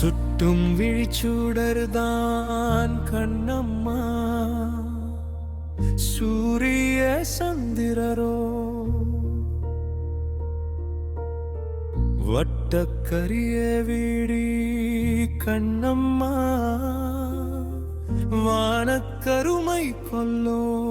சுட்டும் விழிச்சூடர்தான் கண்ணம்மா. சூரிய சந்திரரோ. வட்டக்கரிய வீடி கண்ணம்மா. வானக்கருமை கொல்லோ.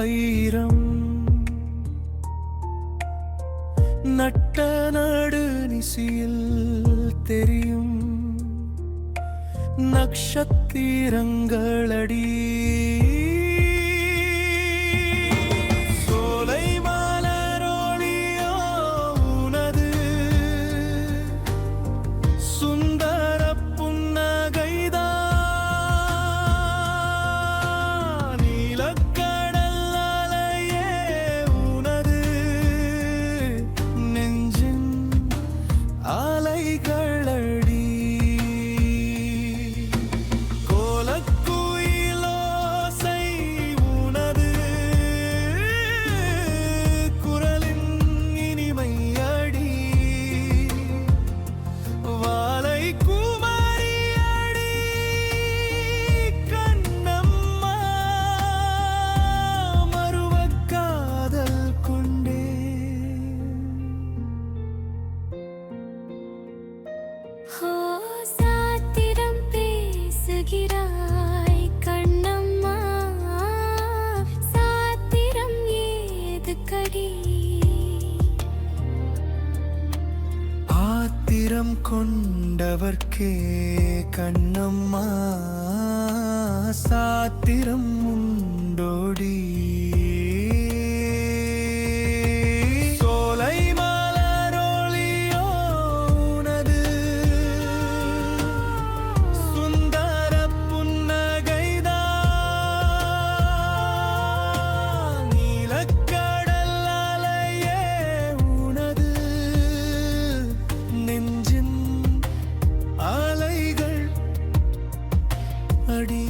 വൈരം. നട്ടനാട് നിശിയിൽ തെരിയും. നക്ഷത്തിരങ്ങളടീ வீரம் கொண்டவர்க்கே கண்ணம்மா சாத்திரம் உண்டோடி. அடி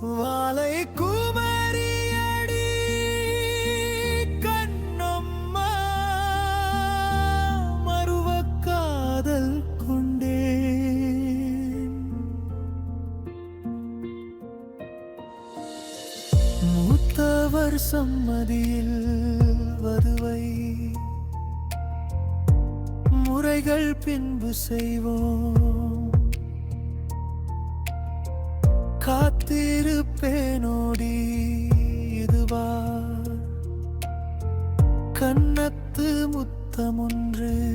வாலை குமரியடி கண்ணம்மா மறுவக் காதல் கொண்டேன். மூத்தவர் சம்மதியில் வதுவை முறைகள் பின்பு செய்வோம். காத்திருப்பேனோடி இதுவா? கண்ணத்து முத்தமொன்று.